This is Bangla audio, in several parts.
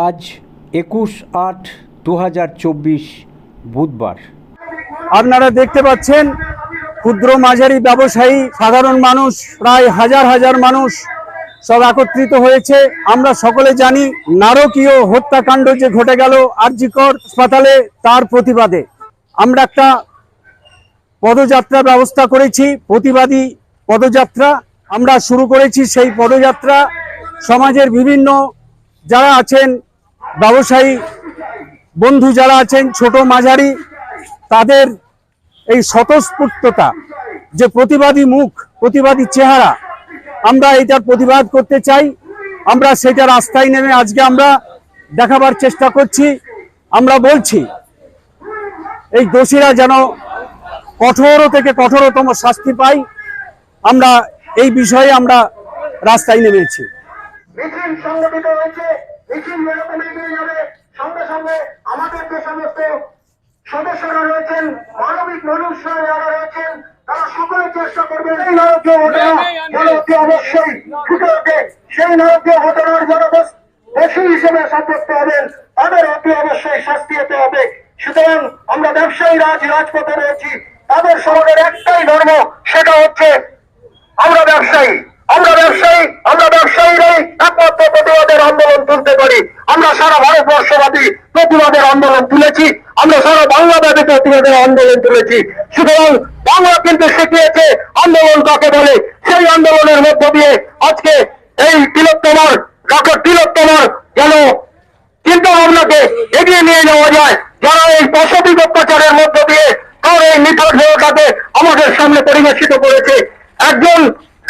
আজ একুশ আট দু বুধবার। আপনারা দেখতে পাচ্ছেন, ক্ষুদ্র মাঝারি ব্যবসায়ী, সাধারণ মানুষ, প্রায় হাজার হাজার মানুষ সব একত্রিত হয়েছে। আমরা সকলে জানি, নারকীয় হত্যাকাণ্ড যে ঘটে গেল আরজিকর হাসপাতালে, তার প্রতিবাদে। আমরা একটা পদযাত্রা ব্যবস্থা করেছি, প্রতিবাদী পদযাত্রা। আমরা শুরু করেছি সেই পদযাত্রা। সমাজের বিভিন্ন যারা আছেন ব্যবসায়ী, বন্ধু যারা আছেন, ছোট মাঝারি, তাদের এই স্বতঃস্ফূর্ততা, যে প্রতিবাদী মুখ, প্রতিবাদী চেহারা, আমরা এটার প্রতিবাদ করতে চাই। আমরা সেটা রাস্তায় নেমে আজকে আমরা দেখাবার চেষ্টা করছি। আমরা বলছি, এই দোষীরা যেন কঠোর থেকে কঠোরতম শাস্তি পাই আমরা এই বিষয়ে আমরা রাস্তায় নেমেছি। মিছিল সংগঠিত হয়েছে, মিছিল যেরকম এগিয়ে যাবে। সঙ্গে সঙ্গে আমাদের যে সমস্ত সদস্যরা রয়েছেন, মানবিক মনুষ্য যারা রয়েছেন, তারা সকলে চেষ্টা করবেন এই নারকীয় ঘটনা যেন অবশ্যই ফুটে ওঠে, সেই নারকীয় ঘটনার যারা দোষী হিসেবে সাব্যস্ত হবেন, তাদের অতি অবশ্যই শাস্তি হতে হবে। সুতরাং আমরা ব্যবসায়ী রাজ, রাজপথে রয়েছি, তাদের সমাজের একটাই ধর্ম, সেটা হচ্ছে আমরা ব্যবসায়ী। আমরা ব্যবসায়ী, আমরা ব্যবসায়ীরাই একমাত্র প্রতিবাদের আন্দোলন তুলতে পারি। আমরা সারা ভারতবর্ষব্যাপী প্রতিবাদের আন্দোলন তুলেছি। আমরা সারা বাংলাব্যাপী প্রতিবাদের আন্দোলন তুলেছি। সুতরাং বাংলা কিন্তু শিখিয়েছে আন্দোলন কাকে বলে। সেই আন্দোলনের মধ্য দিয়ে আজকে এই তিলোত্তমার, ডক্টর তিলোত্তমার যেন চিন্তা ভাবনাকে এগিয়ে নিয়ে যাওয়া যায়। যারা এই পাশবিক অত্যাচারের মধ্য দিয়ে তার এই নিথর আমাদের সামনে পরিবেশিত করেছে। একজন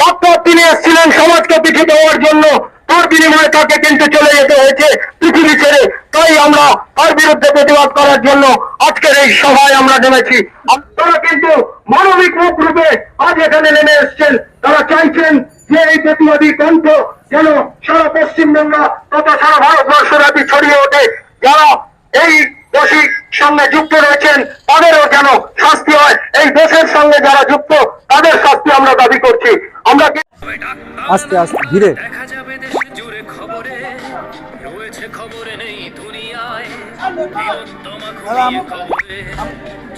ডক্টর তিনি এসেছিলেন সমাজকে পিছিয়ে দেওয়ার জন্য। তার বিনিময়ে তাকে কিন্তু চলে যেতে হয়েছে পৃথিবী ছেড়ে। তাই আমরা তার বিরুদ্ধে প্রতিবাদ করার জন্য আজকের এই সভায় আমরা নেমেছি। তারা কিন্তু মানবিক মুখ রূপে আজ এখানে নেমে এসছেন। তারা চাইছেন যে এই প্রতিবাদী কণ্ঠ যেন সারা পশ্চিমবঙ্গ তথা সারা ভারতবর্ষব্যাপী ছড়িয়ে ওঠে। যারা এই দোষীর সঙ্গে যুক্ত রয়েছেন তাদেরও যেন শাস্তি হয়। এই দেশের সঙ্গে যারা যুক্ত তাদের শাস্তি আমরা দাবি করছি। আমরা আস্তে আস্তে ধীরে। দেখা যাবে দেশে জুড়ে খবরে। রয়েছে খবরে নেই দুনিয়ায়।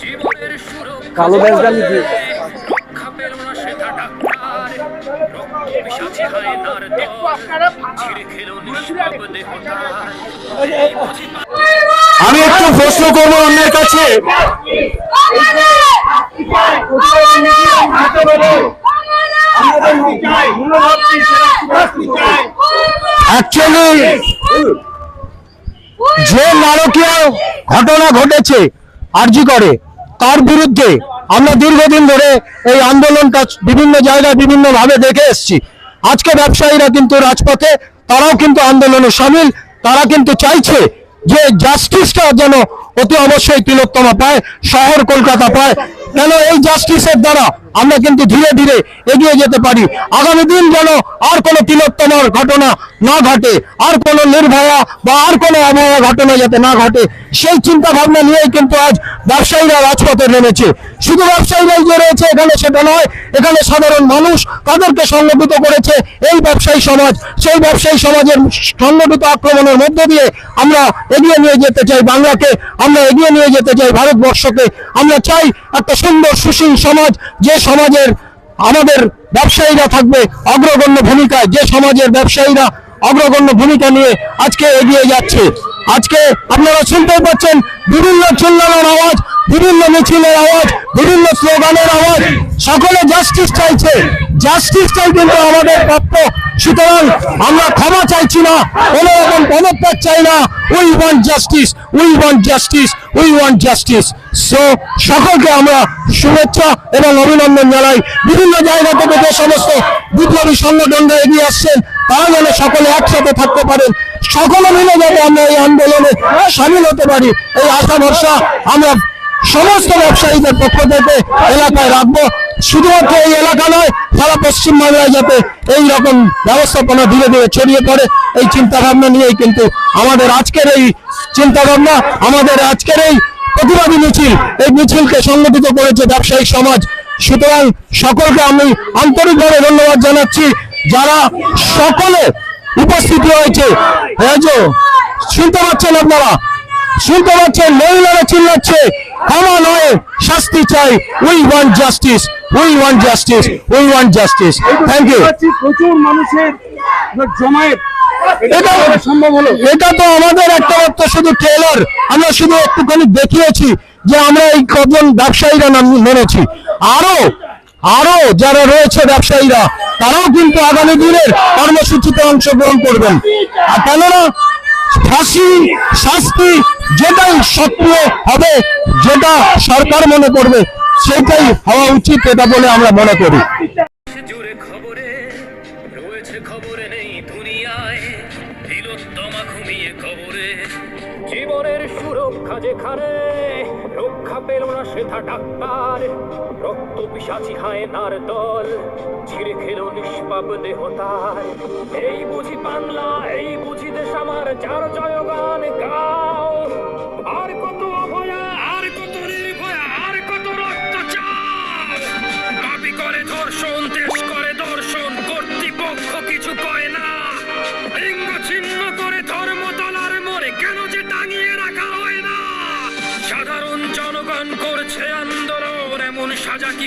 জীবনের সুরক্ষা কালো ব্যাজদানি কি? রক্ষা পেল না সেটা ডাক্তার। রক্ত দল। ছিঁড়ে খেলো নিষ্পাপ আমি একটু প্রশ্ন করব অন্যের কাছে। যে নারকীয় ঘটনা ঘটেছে, আরজি করে, তার বিরুদ্ধে আমরা দীর্ঘদিন ধরে এই আন্দোলনটা বিভিন্ন জায়গায় বিভিন্ন ভাবে দেখে এসেছি। আজকে ব্যবসায়ীরা কিন্তু রাজপথে, তারাও কিন্তু আন্দোলনে সামিল, তারা কিন্তু চাইছে যে জাস্টিসটা যেন অতি অবশ্যই তিলোত্তমা পায় শহর কলকাতা পায় কেন এই জাস্টিসের দ্বারা আমরা কিন্তু ধীরে ধীরে এগিয়ে যেতে পারি। আগামী দিন যেন আর কোনো তিলোত্তমার ঘটনা না ঘটে, আর কোনো নির্ভয়া বা আর কোনো অবহেলা ঘটনা যাতে না ঘটে, সেই চিন্তা ভাবনা নিয়েই কিন্তু আজ ব্যবসায়ীরা রাজপথে নেমেছে। শুধু ব্যবসায়ীরাই যে রয়েছে, এখানে সেটা নয়, এখানে সাধারণ মানুষ তাদেরকে সংগঠিত করেছে এই ব্যবসায়ী সমাজ। সেই ব্যবসায়ী সমাজের সংগঠিত আক্রমণের মধ্য দিয়ে আমরা এগিয়ে নিয়ে যেতে চাই বাংলাকে, আমরা এগিয়ে নিয়ে যেতে চাই ভারতবর্ষকে। আমরা চাই একটা সুন্দর, সুশীল সমাজ, যে সমাজের, আমাদের ব্যবসায়ীরা থাকবে অগ্রগণ্য ভূমিকায়। যে সমাজের ব্যবসায়ীরা অগ্রগণ্য ভূমিকা নিয়ে আজকে এগিয়ে যাচ্ছে। আজকে আপনারা শুনতে পাচ্ছেন বিভিন্ন চিল্লানোর আওয়াজ, বিভিন্ন মিছিলের আওয়াজ, বিভিন্ন স্লোগানের আওয়াজ। সকলে জাস্টিস চাইছে। জাস্টিস চাই কিন্তু আমাদের প্রাপ্য। সুতরাং আমরা ক্ষমা চাইছি না, কোনো রকম পদত্যাগ চাই না। We want justice we want justice we want justice so সকলকে আমরা শুভেচ্ছা এবং অভিনন্দন জানাই। বিভিন্ন জায়গা থেকে যে সমস্ত বিপ্লবী সংগঠনরা এগিয়ে আসছেন, তারা যেন সকলে একসাথে থাকতে পারেন। সকলে মিলে যাতে আমরা এই আন্দোলনে সামিল হতে পারি, এই আশা ভরসা আমরা সমস্ত ব্যবসায়ীদের পক্ষ থেকে এলাকায় রাখব। শুধুমাত্র এই এলাকা নয়, সারা পশ্চিম বাংলায় যাতে এই রকম ব্যবস্থাপনা ধীরে ধীরে ছড়িয়ে পড়ে, এই চিন্তা ভাবনা নিয়েই কিন্তু আমাদের আজকের এই চিন্তা ভাবনা আমাদের আজকের এই প্রতিবাদী মিছিল, এই মিছিলকে সংগঠিত করেছে ব্যবসায়িক সমাজ। সুতরাং সকলকে আমি আন্তরিকভাবে ধন্যবাদ জানাচ্ছি, যারা সকলে উপস্থিত হয়েছে হ্যাঁ শুনতে পাচ্ছেন আপনারা? শুনতে পাচ্ছেন, মহিলারা চিল্লাচ্ছে। ক্ষমা নয় শাস্তি চাই। We want justice we want justice we want justice thank you প্রচুর মানুষের জমায়েত। এটা তো আমাদের একটা মাত্র শুধু ট্রেলার আমরা শুধু একটুখানি দেখিয়েছি যে আমরা এই কজন ব্যবসায়ীরা নাম মেনেছি। আরও আরও যারা রয়েছে ব্যবসায়ীরা তারাও কিন্তু আগামী দিনের কর্মসূচিতে অংশগ্রহণ করবেন। আর কেননা ফাঁসি শাস্তি যেটাই সক্রিয় হবে, যেটা সরকার মনে করবে সেটাই হওয়া উচিত এটা বলে আমরা মনে করি। জীবনের সুরক্ষা যেখানে, রক্ষা পেল না সেথা ডাক্তার। রক্ত পিসাচি হায়নার দল, ছিঁড়ে খেলো নিষ্পাপ দেহ তার এই বুঝি বাংলা, এই বুঝি দেশ আমার, যার জয়গান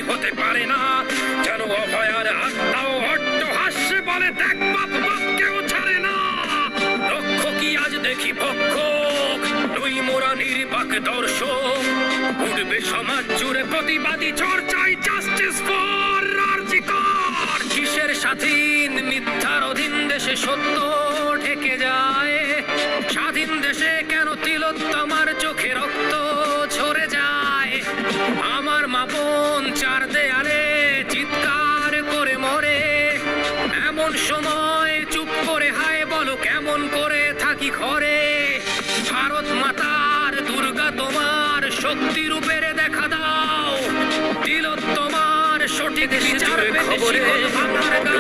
হতে পারে না। যেন অভয়ার আত্মাও অট্ট হাস্যে বলে, দেখ বাপ বাপ, কেউ ছাড়ে না। লক্ষ কি আজ দেখি ভক্ষক, দুই মোরা নির্বাক দর্শক। উঠবে সমাজ জুড়ে প্রতিবাদী চর্চায় জাস্টিস ফর রার্জিকর কিসের স্বাধীন মিথ্যার অধীন দেশে সত্য ঠেকে যায়? স্বাধীন দেশে কেন তিলোত্তমার চোখে রক্ত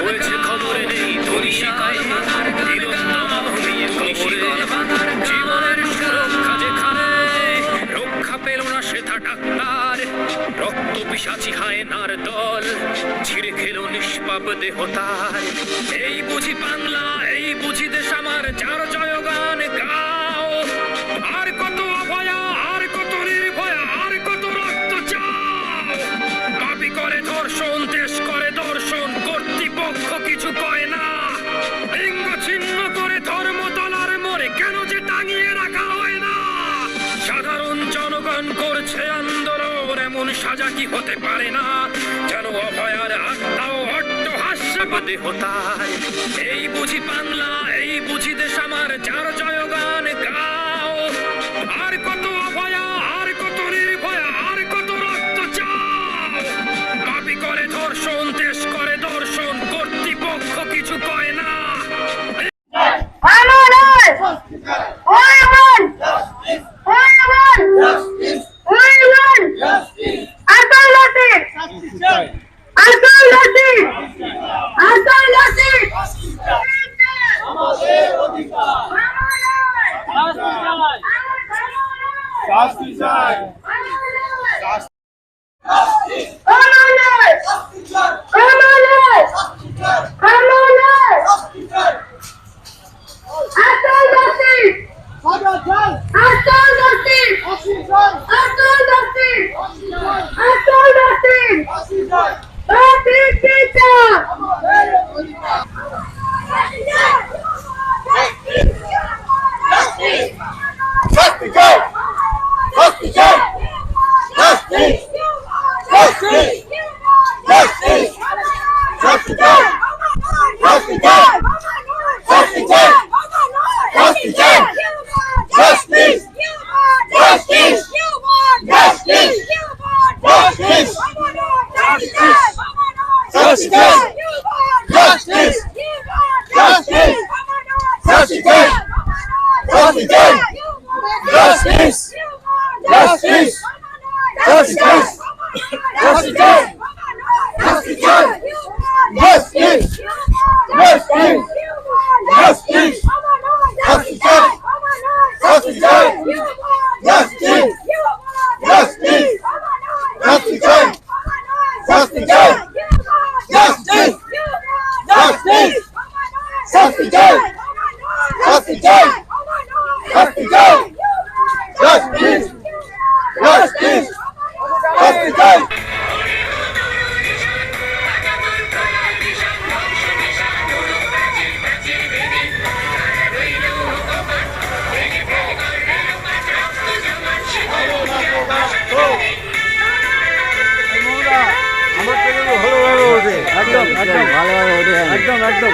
রয়েছে খবরে নেই দুনিয়ায় দিল তোমার ঘুমিয়ে খবরে জীবনের সুরক্ষা যেখানে রক্ষা পেল না সেটা ডাক্তার রক্ত পিসাচি হায়নার দল ছিঁড়ে খেলো নিষ্পাপ দেহ তার এই বুঝি বাংলা এই বুঝি দেশ আমার যার জয়গান গাও আর কত অভয়া আর কত নির্ভয়া আর কত রক্ত চাও দাবি করে ধর্ষণ দেশ করে কিছু কয় না। লিঙ্গ ছিন্ন করে কেন যে টাঙিয়ে রাখা হয় না? সাধারণ জনগণ করছে আন্দোলন, এমন সাজা কি হতে পারে না? যেন অভয়ার আত্মাও অট্ট হাস্যবাদে হতায়। এই বুঝি বাংলা, এই বুঝি দেশ আমার, যার শাস্তি চাই শাস্তি চাই শাস্তি চাই জাস্টিস জাস্টিস শাস্তি চাই একদম একদম। ভালোভাবে একদম একদম।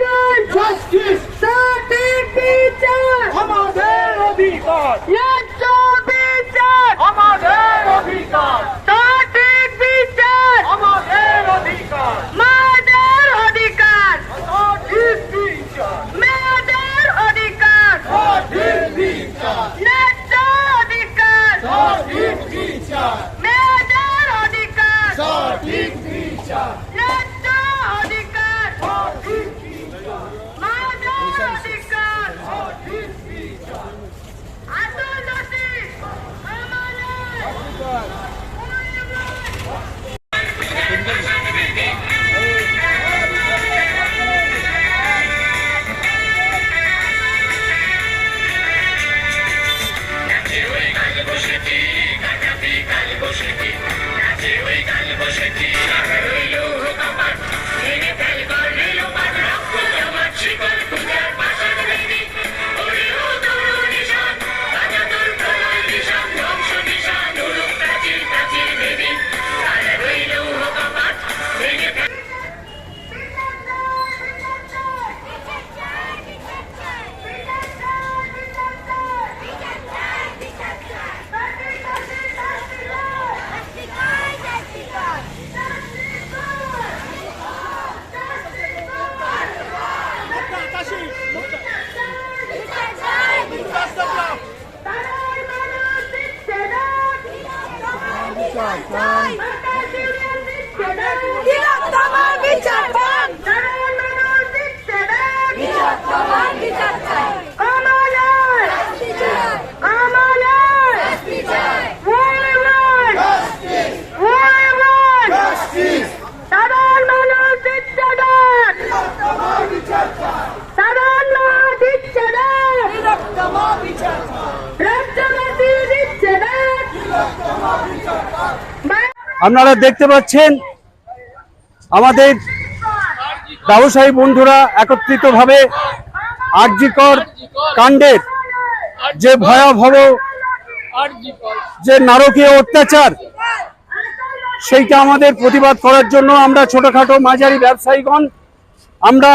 আপনারা দেখতে পাচ্ছেন আমাদের ব্যবসায়ী বন্ধুরা একত্রিতভাবে আর্যিকর কাণ্ডের যে ভয়াবহ যে নারকীয় অত্যাচার, সেইটা আমাদের প্রতিবাদ করার জন্য আমরা ছোটখাটো মাঝারি ব্যবসায়ীগণ, আমরা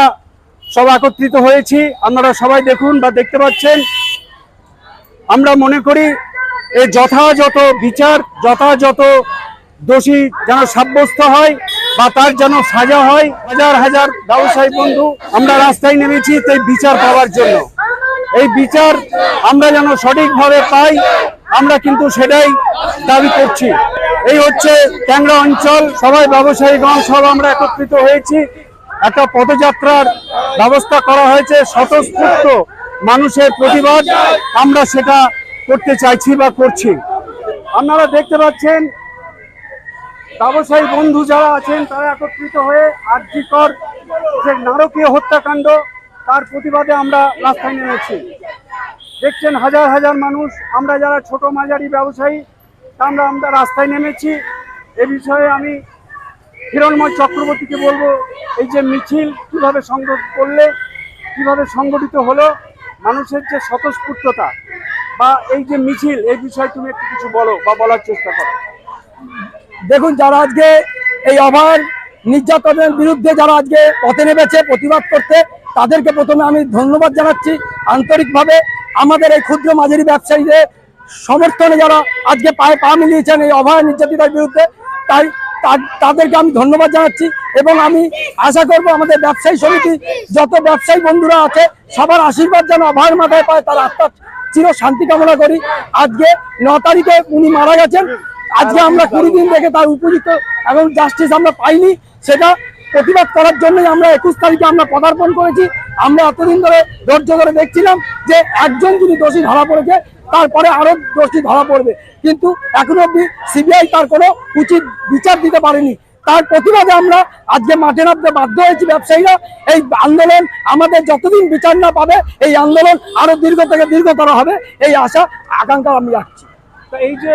সব একত্রিত হয়েছি। আপনারা সবাই দেখুন বা দেখতে পাচ্ছেন। আমরা মনে করি এ যথাযথ বিচার, যথাযথ দোষী যেন সাব্যস্ত হয় বা তার যেন সাজা হয়, হাজার হাজার ব্যবসায়ী বন্ধু আমরা রাস্তায় নেমেছি তাই বিচার পাওয়ার জন্য। এই বিচার আমরা যেন সঠিকভাবে পাই, আমরা কিন্তু সেটাই দাবি করছি। এই হচ্ছে ট্যাংরা অঞ্চল, সবাই ব্যবসায়ীগণ সব আমরা একত্রিত হয়েছি। একটা পদযাত্রার ব্যবস্থা করা হয়েছে, স্বতঃস্ফূর্ত মানুষের প্রতিবাদ আমরা সেটা করতে চাইছি বা করছি। আপনারা দেখতে পাচ্ছেন ব্যবসায়ী বন্ধু যারা আছেন, তারা একত্রিত হয়ে আর্যিকর যে নারকীয় হত্যাকাণ্ড, তার প্রতিবাদে আমরা রাস্তায় নেমেছি। দেখছেন হাজার হাজার মানুষ, আমরা যারা ছোট মাঝারি ব্যবসায়ী আমরা আমরা রাস্তায় নেমেছি। এ বিষয়ে আমি হিরণময় চক্রবর্তীকে বলব, এই যে মিছিল কীভাবে সংগঠিত করলে, কীভাবে সংগঠিত হলো, মানুষের যে স্বতঃস্ফূর্ততা, বা এই যে মিছিল, এই বিষয়ে তুমি একটু কিছু বলো বা বলার চেষ্টা করো। দেখুন যারা আজকে এই অভার নির্যাতনের বিরুদ্ধে যারা আজকে পথে নেমেছে, প্রতিবাদ করতে, তাদেরকে প্রথমে আমি ধন্যবাদ জানাচ্ছি। আন্তরিকভাবে আমাদের এই ক্ষুদ্র মাঝারি ব্যবসায়ীদের সমর্থনে যারা আজকে পায়ে পা মিলিয়েছেন এই অভয় নির্যাতিতার বিরুদ্ধে, তাই তাদেরকে আমি ধন্যবাদ জানাচ্ছি এবং আমি আশা করব আমাদের ব্যবসায়ী সমিতি, যত ব্যবসায়ী বন্ধুরা আছে, সবার আশীর্বাদ যেন অভয়ের মাথায় পায়, তার আত্মার চির শান্তি কামনা করি। আজকে ন তারিখে উনি মারা গেছেন। আজকে আমরা কুড়ি দিন থেকে তার উপযুক্ত এবং জাস্টিস আমরা পাইনি, সেটা প্রতিবাদ করার জন্যই আমরা একুশ তারিখে আমরা পদার্পণ করেছি। আমরা এতদিন ধরে ধৈর্য ধরে দেখছিলাম যে একজন যদি দোষী ধরা পড়েছে, তারপরে আরও দোষী ধরা পড়বে। কিন্তু এখনও অব্দি সিবিআই তার কোনো উচিত বিচার দিতে পারেনি। তার প্রতিবাদে আমরা আজকে মাঠে নামতে বাধ্য হয়েছি ব্যবসায়ীরা। এই আন্দোলন আমাদের যতদিন বিচার না পাবে, এই আন্দোলন আরও দীর্ঘ থেকে দীর্ঘতর হবে, এই আশা, আকাঙ্ক্ষা আমি রাখছি। তো এই যে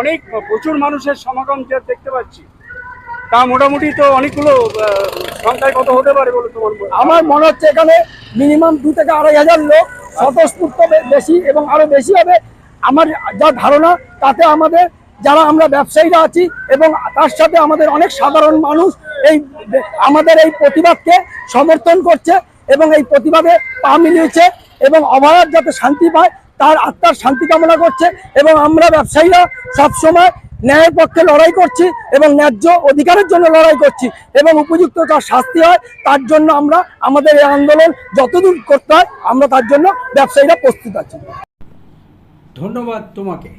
অনেক প্রচুর মানুষের সমাগম যে দেখতে পাচ্ছি, তা মোটামুটি তো অনেকগুলো সংখ্যায় কত হতে পারে বলে তোমার আমার মনে হচ্ছে এখানে মিনিমাম দু থেকে আড়াই হাজার লোক স্বতঃস্ফূর্ত বেশি এবং আরও বেশি হবে। আমার যা ধারণা, তাতে আমাদের যারা আমরা ব্যবসায়ীরা আছি এবং তার সাথে আমাদের অনেক সাধারণ মানুষ এই আমাদের এই প্রতিবাদকে সমর্থন করছে এবং এই প্রতিবাদে পা মিলিয়েছে এবং অভয়ার যাতে শান্তি পায় তার আত্মার শান্তি কামনা করছে এবং আমরা ব্যবসায়ীরা সবসময় ন্যায়ের পক্ষে লড়াই করছি এবং ন্যায্য অধিকারের জন্য লড়াই করছি এবং উপযুক্ত তার শাস্তি হয় তার জন্য আমরা আমাদের এই আন্দোলন যতদূর করতে হয় আমরা তার জন্য ব্যবসায়ীরা প্রস্তুত আছি। ধন্যবাদ তোমাকে।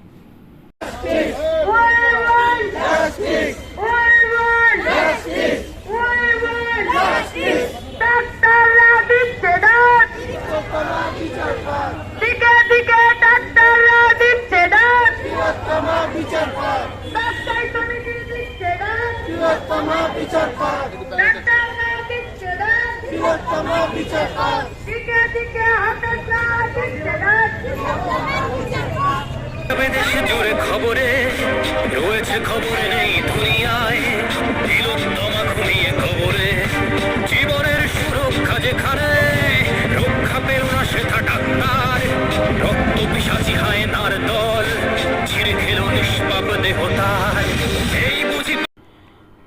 ব্যবসায়ী সমিতি দিচ্ছে ডাক ডাক্তাররা দিচ্ছে পাক। দিকে দিকে হতাশা দিচ্ছে ডাক দেশে জুড়ে খবরে রয়েছে খবরে।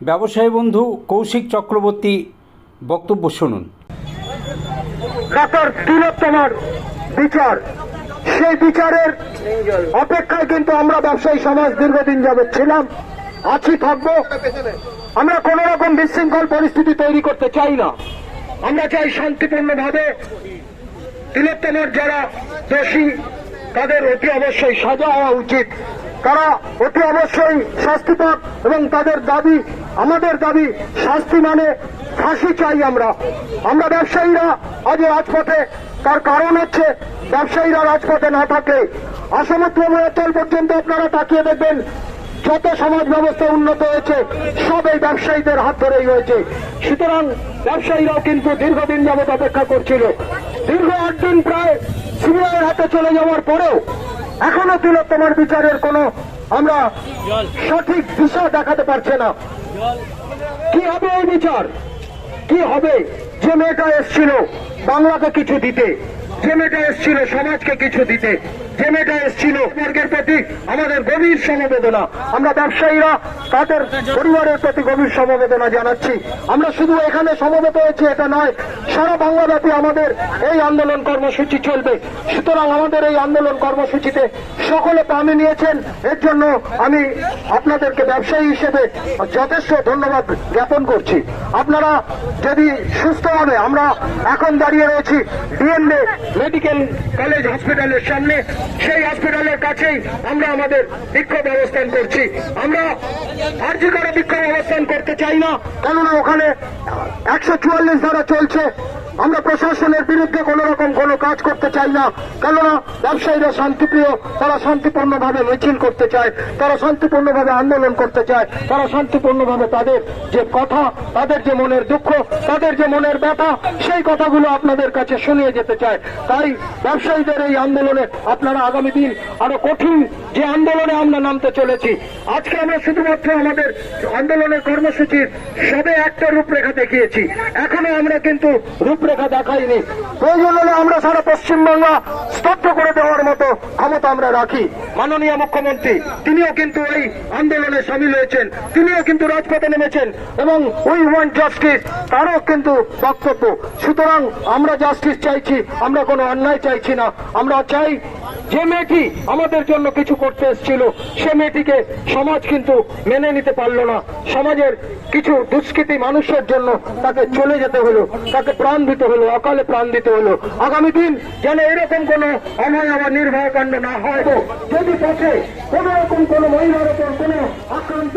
ব্যবসায়ী বন্ধু কৌশিক চক্রবর্তী বক্তব্য শুনুন। বিচার। সেই বিচারের অপেক্ষায় কিন্তু আমরা ব্যবসায়ী সমাজ দীর্ঘদিন যাবৎ ছিলাম, আছি, থাকব। আমরা কোন রকম বিশৃঙ্খল পরিস্থিতি তৈরি করতে চাই না। আমরা চাই শান্তিপূর্ণভাবে তিলোত্তমার যারা দোষী, তাদের অতি অবশ্যই সাজা হওয়া উচিত। তারা অতি অবশ্যই শাস্তি পাক এবং তাদের দাবি আমাদের দাবি, শাস্তি মানে ফাঁসি চাই আমরা। আমরা ব্যবসায়ীরা আজ রাজপথে, তার কারণ হচ্ছে ব্যবসায়ীরা রাজপথে না থাকলে মহাতল পর্যন্ত আপনারা তাকিয়ে দেখবেন, যত সমাজ ব্যবস্থা উন্নত হয়েছে, সব এই ব্যবসায়ীদের হাত ধরেই হয়েছে। সুতরাং ব্যবসায়ীরাও কিন্তু দীর্ঘদিন যাবৎ অপেক্ষা করছিল। দীর্ঘ আট দিন প্রায় সিবিআই হাতে চলে যাওয়ার পরেও এখনও তিলোত্তমার বিচারের কোনো আমরা সঠিক দিশা দেখাতে পারছে না। কি হবে এই বিচার? কি হবে? যে মেয়েটা এসছিল বাংলাকে কিছু দিতে, যে মেয়েটা এসছিল সমাজকে কিছু দিতে যে মেয়েটা এসছিল বর্গের প্রতি আমাদের গভীর সমবেদনা। আমরা ব্যবসায়ীরা তাদের পরিবারের প্রতি গভীর সমবেদনা জানাচ্ছি। আমরা শুধু এখানে সমবেত হয়েছি, এটা নয়, সারা বাংলাব্যাপী আমাদের এই আন্দোলন কর্মসূচি চলবে। সুতরাং আমাদের এই আন্দোলন কর্মসূচিতে সকলে পামে নিয়েছেন। এর জন্য আমি আপনাদেরকে ব্যবসায়ী হিসেবে যথেষ্ট ধন্যবাদ জ্ঞাপন করছি। আপনারা যদি সুস্থ হবে আমরা এখন দাঁড়িয়ে রয়েছি, ডিএনএ মেডিকেল কলেজ হসপিটালের সামনে। সেই হসপিটালের কাছেই আমরা আমাদের বিক্ষোভ অবস্থান করছি। আমরা আর্জি করে বিক্ষোভ অবস্থান করতে চাই না। কেননা ওখানে একশো চুয়াল্লিশ ধারা চলছে। আমরা প্রশাসনের বিরুদ্ধে কোন রকম কোনো কাজ করতে চাই না। কেননা ব্যবসায়ীরা শান্তিপ্রিয়, তারা শান্তিপূর্ণভাবে মিছিল করতে চায়, তারা শান্তিপূর্ণভাবে আন্দোলন করতে চায়, তারা শান্তিপূর্ণভাবে তাদের যে কথা, তাদের যে মনের দুঃখ, তাদের যে মনের ব্যথা, সেই কথাগুলো আপনাদের কাছে শুনিয়ে যেতে চায়। তাই ব্যবসায়ীদের এই আন্দোলনে আপনারা আগামী দিন আরও কঠিন যে আন্দোলনে আমরা নামতে চলেছি, আজকে আমরা শুধুমাত্র আমাদের আন্দোলনের কর্মসূচির সবে একটা রূপরেখা দেখিয়েছি। এখনও আমরা কিন্তু রূপরেখা দেখাইনি। প্রয়োজন হলে আমরা সারা পশ্চিমবাংলা স্তব্ধ করে দেওয়ার মতো ক্ষমতা আমরা রাখি। মাননীয় মুখ্যমন্ত্রী, তিনিও কিন্তু এই আন্দোলনে সামিল হয়েছেন। তিনিও কিন্তু রাজপথে নেমেছেন এবং উই ওয়ান্ট জাস্টিস, তারও কিন্তু বক্তব্য। সুতরাং আমরা জাস্টিস চাইছি, আমরা কোনো অন্যায় চাইছি না। আমরা চাই যে মেয়েটি আমাদের জন্য কিছু করতে এসেছিল, সে মেয়েটিকে সমাজ কিন্তু মেনে নিতে পারল না। সমাজের কিছু দুষ্কৃতী মানুষের জন্য তাকে চলে যেতে হলো, তাকে প্রাণ দিতে হলো, অকালে প্রাণ দিতে হলো। আগামী দিন যেন এরকম কোনো অনয় আবার নির্ভয় কাণ্ড না হয়। যদি পথে কোনো রকম কোনো মহিলার ওপর কোনো আক্রান্ত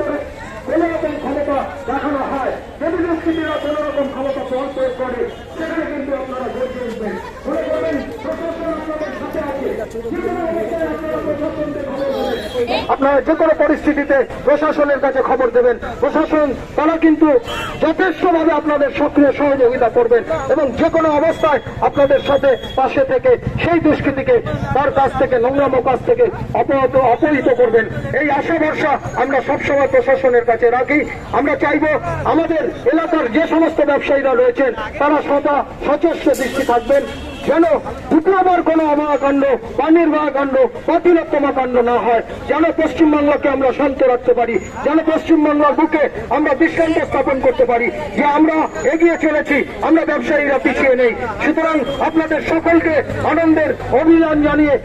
কোনো রকম ক্ষমতা দেখানো হয়, যদি দুষ্কৃতীরা কোনো রকম ক্ষমতা প্রয়োগ করে সেখানে কিন্তু আপনারা গর্জে উঠবেন মনে করবেন প্রশাসন আপনাদের সাথে আছে যে কোনো অবস্থায় আপনারা প্রশাসনকে খবর দেবেন। আপনারা যে কোনো পরিস্থিতিতে প্রশাসনের কাছে খবর দেবেন। প্রশাসন, তারা কিন্তু যথেষ্টভাবে আপনাদের সক্রিয় সহযোগিতা করবেন এবং যে কোনো অবস্থায় আপনাদের সাথে, পাশে থেকে সেই দুষ্কৃতিকে তার কাছ থেকে, নোংরাম কাছ থেকে অপহত, অপহৃত করবেন। এই আশা ভরসা আমরা সবসময় প্রশাসনের কাছে রাখি। আমরা চাইব আমাদের এলাকার যে সমস্ত ব্যবসায়ীরা রয়েছেন, তারা সদা সচেষ্ট দৃষ্টি থাকবেন। যেন দ্বিতীয়বার কোনো অমাকাণ্ড বা নির্বাহকাণ্ড বা তিলোত্তমা কাণ্ড না হয়, যেন পশ্চিমবাংলাকে আমরা শান্ত রাখতে পারি, যেন পশ্চিমবাংলার বুকে আমরা দৃষ্টান্ত স্থাপন করতে পারি যে আমরা এগিয়ে চলেছি, আমরা ব্যবসায়ীরা পিছিয়ে নেই। সুতরাং আপনাদের সকলকে আনন্দের অভিযান জানিয়ে,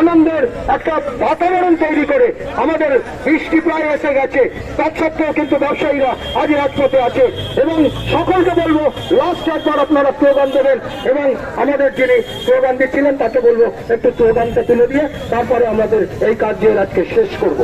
আনন্দের একটা বাতাবরণ তৈরি করে আমাদের বৃষ্টি প্রায় এসে গেছে। তৎসত্ত্বেও কিন্তু ব্যবসায়ীরা আজ রাজপথে আছে এবং সকলকে বলব লাস্ট একবার আপনারা স্লোগান দেবেন এবং আমাদের যিনি স্লোগান দিচ্ছিলেন তাকে বলব, একটু স্লোগানটা তুলে দিয়ে, তারপরে আমাদের এই কার্যের আজকে শেষ করব।